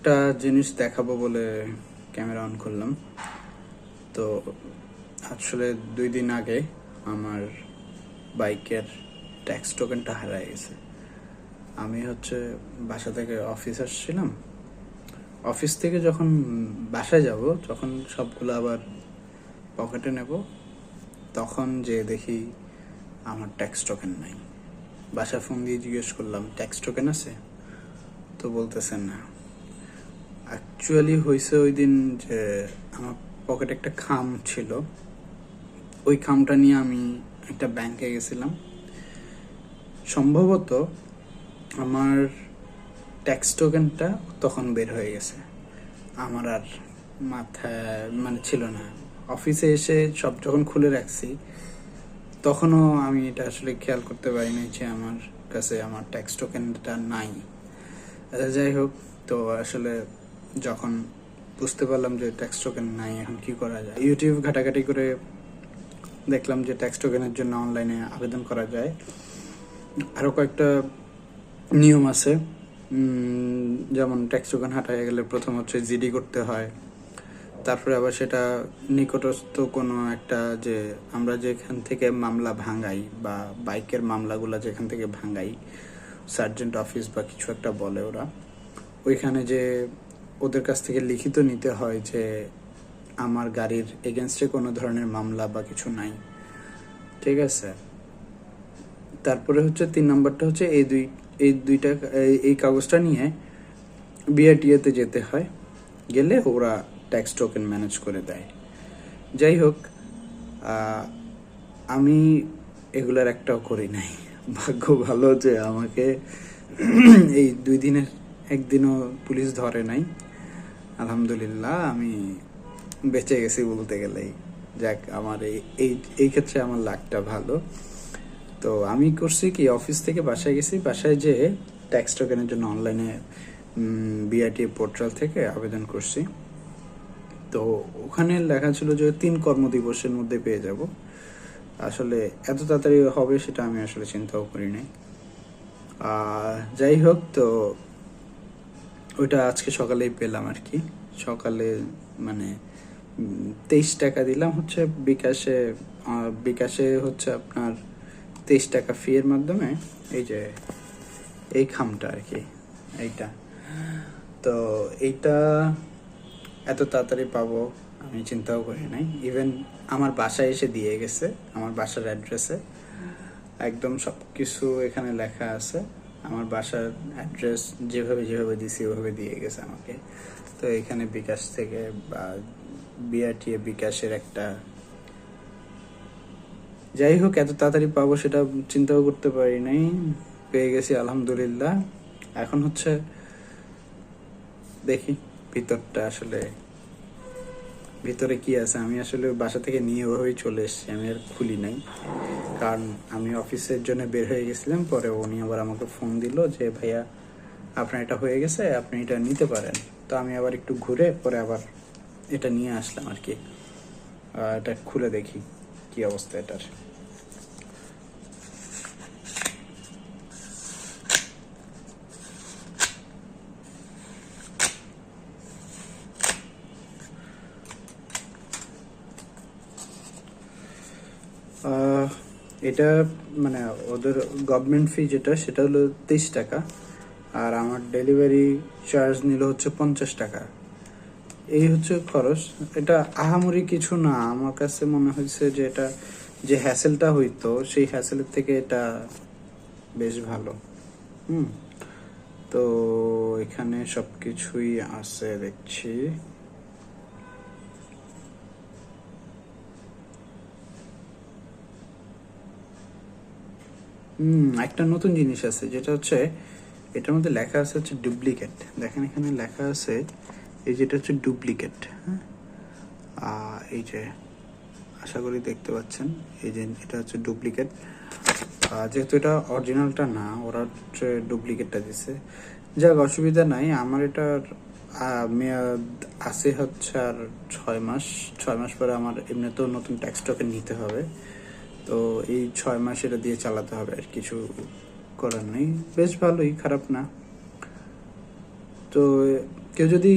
একটা জিনিস দেখাবো বলে ক্যামেরা অন করলাম। তো আসলে দুই দিন আগে আমার বাইকের ট্যাক্স টোকেনটা হারায় গেছে। আমি হচ্ছে বাসা থেকে অফিস আসছিলাম। অফিস থেকে যখন বাসায় যাব, তখন সবগুলো আবার পকেটে নেব। তখন যে দেখি আমার ট্যাক্স টোকেন নাই। বাসা ফোন দিয়ে জিজ্ঞেস করলাম, ট্যাক্স টোকেন আছে? তো বলতেছেন না। অ্যাকচুয়ালি হয়েছে ওই দিন যে আমার পকেটে একটা খাম ছিল। ওই খামটা নিয়ে আমি একটা ব্যাংকে গেছিলাম। সম্ভবত আমার ট্যাক্স টোকেনটা তখন বের হয়ে গেছে। আমার আর মাথায় মানে ছিল না। অফিসে এসে সব যখন খুলে রাখছি তখনও আমি এটা আসলে খেয়াল করতে পারি পারিনি যে আমার কাছে আমার ট্যাক্স টোকেনটা নাই। আচ্ছা, যাই হোক তো আসলে যখন বুঝতে পারলাম যে ট্যাক্স টোকেন নাই, এখন কি করা যায়? ইউটিউব ঘাটাঘাটি করে দেখলাম যে ট্যাক্স টোকেনের জন্য অনলাইনে আবেদন করা যায়। আরও কয়েকটা নিয়ম আছে। যেমন ট্যাক্স টোকেন হাঁটায় গেলে প্রথম হচ্ছে জিডি করতে হয়। তারপরে আবার সেটা নিকটস্থ কোনো একটা যে আমরা যেখান থেকে মামলা ভাঙাই বা বাইকের মামলাগুলো যেখান থেকে ভাঙাই সার্জেন্ট অফিস বা কিছু একটা বলে ওরা। ওইখানে যে ওদের কাছ থেকে লিখিত নিতে হয় যে আমার গাড়ির এগেনস্টে কোনো ধরনের মামলা বা কিছু নাই। ঠিক আছে? তারপরে হচ্ছে তিন নম্বরটা হচ্ছে এই দুই, এই দুইটা, এই- কাগজটা নিয়ে বিআরটিএতে যেতে হয়। গেলে ওরা ট্যাক্স টোকেন ম্যানেজ করে দেয়। যাই হোক আমি এগুলার একটাও করি নাই। ভাগ্য ভালো যে আমাকে এই দুই দিনের, একদিনও পুলিশ ধরে নাই। আলহামদুলিল্লাহ, আমি বেঁচে গেছি বলতে গেলেই। যাক, আমার এই এই ক্ষেত্রে আমার লাকটা ভালো। তো আমি করছি কি, অফিস থেকে বাসায় গেছি, বাসায় যে ট্যাক্স টোকেনের জন্য অনলাইনে বিআরটি পোর্টাল থেকে আবেদন করছি। তো ওখানে লেখা ছিল যে তিন কর্মদিবসের মধ্যে পেয়ে যাব। আসলে এত তাড়াতাড়ি হবে সেটা আমি আসলে চিন্তাও করি নাই। যাই হোক, তো ওইটা আজকে সকালেই পেলাম আর কি। সকালে মানে তেইশ টাকা দিলাম হচ্ছে, বিকাশে বিকাশে হচ্ছে আপনার তেইশ টাকা ফি এর মাধ্যমে। এই যে, এই খামটা আর কি, এইটা। তো এইটা এত তাড়াতাড়ি পাবো আমি চিন্তাও করি নাই। ইভেন আমার বাসায় এসে দিয়ে গেছে, আমার বাসার অ্যাড্রেসে একদম সব কিছু এখানে লেখা আছে। আমার বাসার অ্যাড্রেস যেভাবে যেভাবে দিছি, ওভাবে দিয়ে গেছে আমাকে। তো এখানে বিকাশ থেকে বা বিআরটিএ বিকাশের একটা যাই হোক, এত তাড়াতাড়ি পাবো সেটা চিন্তাও করতে পারি নাই। পেয়ে গেছি, আলহামদুলিল্লাহ। এখন হচ্ছে দেখি ভিতরটা আসলে ভিতরে কি আছে। আমি আসলে বাসা থেকে নিয়ে ওভাবেই চলে এসেছি, আমি আর খুলি নাই। কারণ আমি অফিসের জন্য বের হয়ে গেছিলাম, পরে উনি আবার আমাকে ফোন দিল যে, ভাইয়া, আপনার এটা হয়ে গেছে, আপনি এটা নিতে পারেন। তো আমি আবার একটু ঘুরে পরে আবার এটা নিয়ে আসলাম আর কি। এটা খুলে দেখি কি অবস্থা এটার। এটা মানে ওদের গভর্নমেন্ট ফি যেটা, সেটা হলো তেইশ টাকা। আর আমার ডেলিভারি চার্জ নিল হচ্ছে পঞ্চাশ টাকা। এই হচ্ছে খরচ। এটা আহামরি কিছু না। আমার কাছে মনে হয়েছে যে এটা, যে হ্যাসেলটা হইতো, সেই হ্যাসেলের থেকে এটা বেশ ভালো। হুম। তো এখানে সবকিছুই আছে, দেখছি। একটা নতুন জিনিস আছে, যেটা হচ্ছে, এটার মধ্যে লেখা আছে হচ্ছে ডুপ্লিকেট দেখেন এখানে লেখা আছে, এই যেটা হচ্ছে ডুপ্লিকেট হ্যাঁ? এই যে, আশা করি দেখতে পাচ্ছেন, এই যে এটা হচ্ছে ডুপ্লিকেট যেহেতু এটা অরিজিনালটা না, ওরা হচ্ছে ডুপ্লিকেটটা দিছে। যাক, অসুবিধা নাই, আমার এটার মেয়াদ আছে হচ্ছে আর ছয় মাস ছয় মাস পরে আমার এমনিতেও নতুন ট্যাক্স টোকেন নিতে হবে। তো এই ছয় মাস এটা দিয়ে চালাতে হবে আর কিছু করার নেই। বেশ ভালোই, খারাপ না। তো কেউ যদি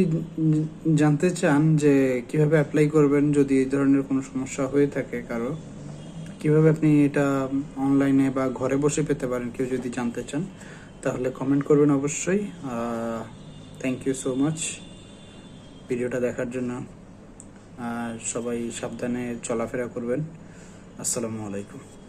জানতে চান যে কীভাবে অ্যাপ্লাই করবেন যদি এই ধরনের কোনো সমস্যা হয়ে থাকে কারও, কীভাবে আপনি এটা অনলাইনে বা ঘরে বসে পেতে পারেন কেউ যদি জানতে চান, তাহলে কমেন্ট করবেন অবশ্যই। থ্যাংক ইউ সো মাচ ভিডিওটা দেখার জন্য। আর সবাই সাবধানে চলাফেরা করবেন। আসসালামু আলাইকুম।